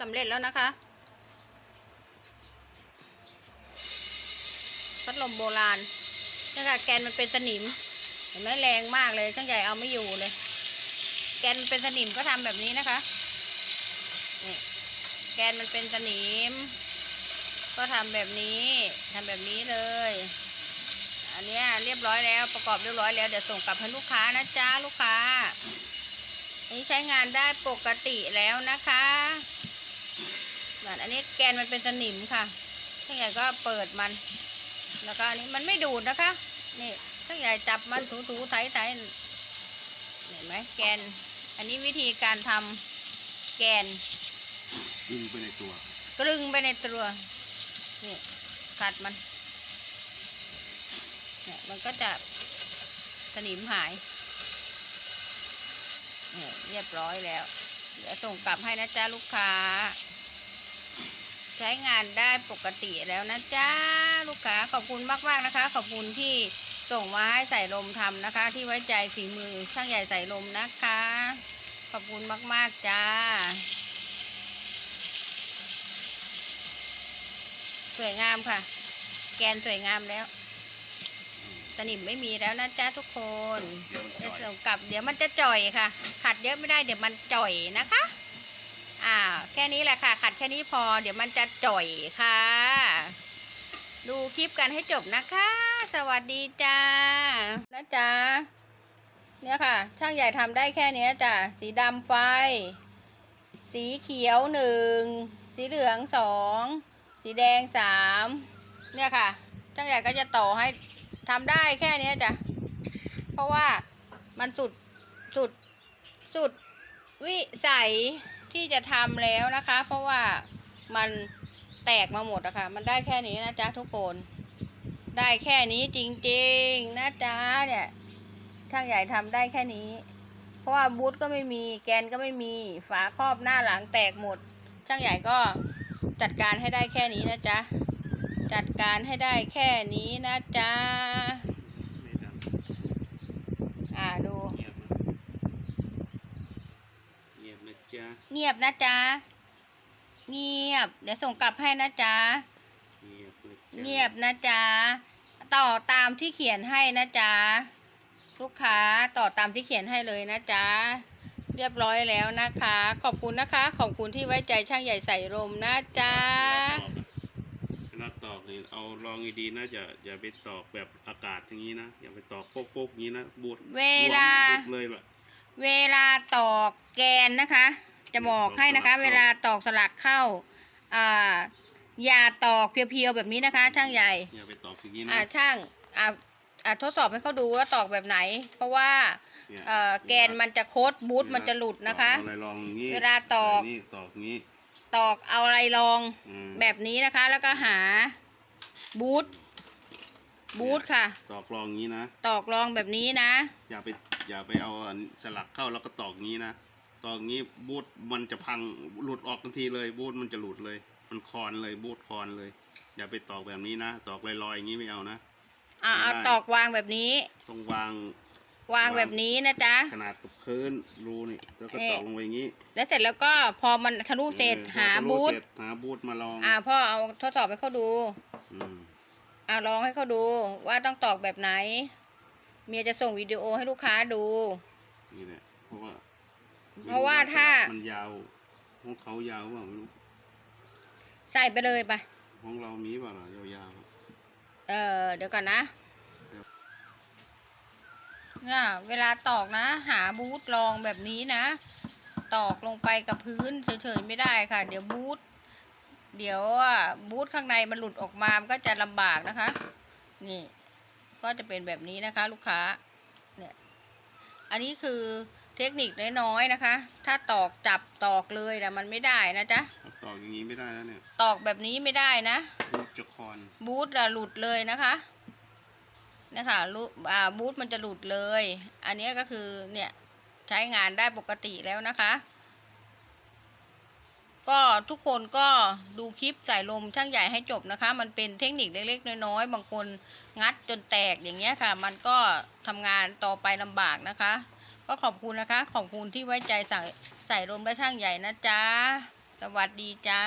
สำเร็จแล้วนะคะ พัดลมโบราณนี่ค่ะแกนมันเป็นสนิม เห็นไหมแรงมากเลยช่างใหญ่เอาไม่อยู่เลย แกนมันเป็นสนิมก็ทำแบบนี้นะคะนี่แกนมันเป็นสนิม ก็ทำแบบนี้ทำแบบนี้เลย อันนี้เรียบร้อยแล้วประกอบเรียบร้อยแล้วเดี๋ยวส่งกลับให้ลูกค้านะจ๊ะลูกค้าอันนี้ใช้งานได้ปกติแล้วนะคะ ส่วนอันนี้แกนมันเป็นสนิมค่ะช่างใหญ่ก็เปิดมัน แล้วก็อันนี้มันไม่ดูดนะคะ นี่ช่างใหญ่จับมันถูๆไถๆเห็นไหมแกน อันนี้วิธีการทำแกนยิงไปในตัวกลึงไปในตัวนี่ขัดมันเนี่ยมันก็จะสนิมหายเนี่ยเรียบร้อยแล้ว เดี๋ยวส่งกลับให้นะจ๊ะลูกค้า ใช้งานได้ปกติแล้วนะจ๊ะลูกค้าขอบคุณมากๆนะคะ ขอบคุณที่ส่งมาให้ใส่ลมทำนะคะ ที่ไว้ใจฝีมือช่างใหญ่ใส่ลมนะคะ ขอบคุณมากๆจ้า สวยงามค่ะ แกนสวยงามแล้ว สนิมไม่มีแล้วนะจ๊ะทุกคนจ่อยส่งกลับเดี๋ยวมันจะจ่อยค่ะ ขัดเยอะไม่ได้เดี๋ยวมันจ่อยนะคะอ่าแค่นี้แหละค่ะ ขัดแค่นี้พอ เดี๋ยวมันจะจ่อยค่ะ ดูคลิปกันให้จบนะคะ สวัสดีจ้านะจ๊ะเนี่ยค่ะ ช่างใหญ่ทำได้แค่เนี้จ้ะสีดำไฟ สีเขียวหนึ่งสีเหลืองสองสีแดงสามเนี่ยค่ะช่างใหญ่ก็จะต่อให้ ทำได้แค่เนี้ยจ้ะ เพราะว่ามันสุดสุดสุดวิสัยที่จะทำแล้วนะคะ เพราะว่ามันแตกมาหมดอะค่ะ มันได้แค่นี้นะจ๊ะทุกคน ได้แค่นี้จริงๆนะจ๊ะเนี่ยช่างใหญ่ทำได้แค่นี้ เพราะว่าบูทก็ไม่มีแกนก็ไม่มีฝาครอบหน้าหลังแตกหมด ช่างใหญ่ก็จัดการให้ได้แค่นี้นะจ๊ะ จัดการให้ได้แค่นี้นะจ๊ะไม่ดังอ่าดูเงียบนะเงียบนะจ๊ะ เงียบนะจ๊ะ เงียบ เดี๋ยวส่งกลับให้นะจ๊ะเงียบนะจ๊ะ เงียบนะจ๊ะ ต่อตามที่เขียนให้นะจ๊ะ ลูกค้าต่อตามที่เขียนให้เลยนะจ๊ะเรียบร้อยแล้วนะคะ ขอบคุณนะคะ ขอบคุณที่ไว้ใจช่างใหญ่ใส่ลมนะจ๊ะเวลาตอกนี่ เอาลองดีๆนะอย่าอย่าไปตอกแบบอากาศอย่างนี้นะอย่าไปตอกโป๊กๆอย่างนี้นะบูดเวลาบูดเลยล่ะ เวลาตอกแกนนะคะ จะบอกให้นะคะตอกสลักเข้าเวลาตอกสลักเข้าอ่าอย่าตอกเพียวๆแบบนี้นะคะ ช่างใหญ่ อย่าไปตอกอย่างนี้อ่านะช่างอ่าอ่าทดสอบให้เขาดูว่าตอกแบบไหน เพราะว่านี่ยเอ่อแกนมันจะโคดบูทมันจะหลุดนะคะ ตอกอะไรลองอย่างนี้เวลาตอก ใส่นี่ตอกอย่างนี้ตอกเอาอะไรรองอืมแบบนี้นะคะ แล้วก็หา บูทบูทค่ะ ตอกลองอย่างนี้นะ ตอกรองแบบนี้นะ อย่าไปอย่าไปเอาอันสลักเข้าแล้วก็ตอกอย่างนี้นะ ตอกอย่างนี้บูทมันจะพังหลุดออกทันทีเลย บูทมันจะหลุดเลย มันคอนเลยบูทคอนเลย อย่าไปตอกแบบนี้นะ ตอกลอยๆอย่างนี้ไม่เอานะอ่าเอาไม่ได้ตอกวางแบบนี้ต้องวางวางแบบนี้นะจ๊ะ ขนาดกับพื้นรูนี่แล้วก็เอ๊ะตอกลงไปอย่างนี้ แล้วเสร็จแล้วก็พอมันทะลุเสร็จออหาพอจะบูทเสร็จหาบูทมาลอง อ่าพ่อเอาทดสอบให้เขาดู อืมอ่าลองให้เขาดูว่าต้องตอกแบบไหน เมียจะส่งวิดีโอให้ลูกค้าดู นี่แหละเพราะว่าเพราะว่าถ้ามันยาวของเขายาวเปล่าไม่รู้ใส่ไปเลยไปของเรามีเปล่าล่ะยาวๆอะเออเดี๋ยวก่อนนะเนี่ยเวลาตอกนะ หาบูทรองแบบนี้นะ ตอกลงไปกับพื้นเฉยๆไม่ได้ค่ะ เดี๋ยวบูท เดี๋ยวอะบูทข้างในมันหลุดออกมามันก็จะลำบากนะคะ นี่ ก็จะเป็นแบบนี้นะคะ ลูกค้า เนี่ย อันนี้คือเทคนิคน้อยๆนะคะ ถ้าตอกจับตอกเลยนะมันไม่ได้นะจ๊ะเอาตอกอย่างนี้ไม่ได้แล้วเนี่ย ตอกแบบนี้ไม่ได้นะ บูทจะคอน บูทอะหลุดเลยนะคะเนี่ยค่ะรูอ่าบูทมันจะหลุดเลย อันนี้ก็คือเนี่ยใช้งานได้ปกติแล้วนะคะก็ ทุกคนก็ดูคลิปสายลมช่างใหญ่ให้จบนะคะ มันเป็นเทคนิคเล็กๆน้อยๆบางคนงัดจนแตกอย่างเงี้ยค่ะ มันก็ทำงานต่อไปลำบากนะคะ ก็ขอบคุณนะคะ ขอบคุณที่ไว้ใจใส่ใส่ลมและช่างใหญ่นะจ๊ะสวัสดีจ้า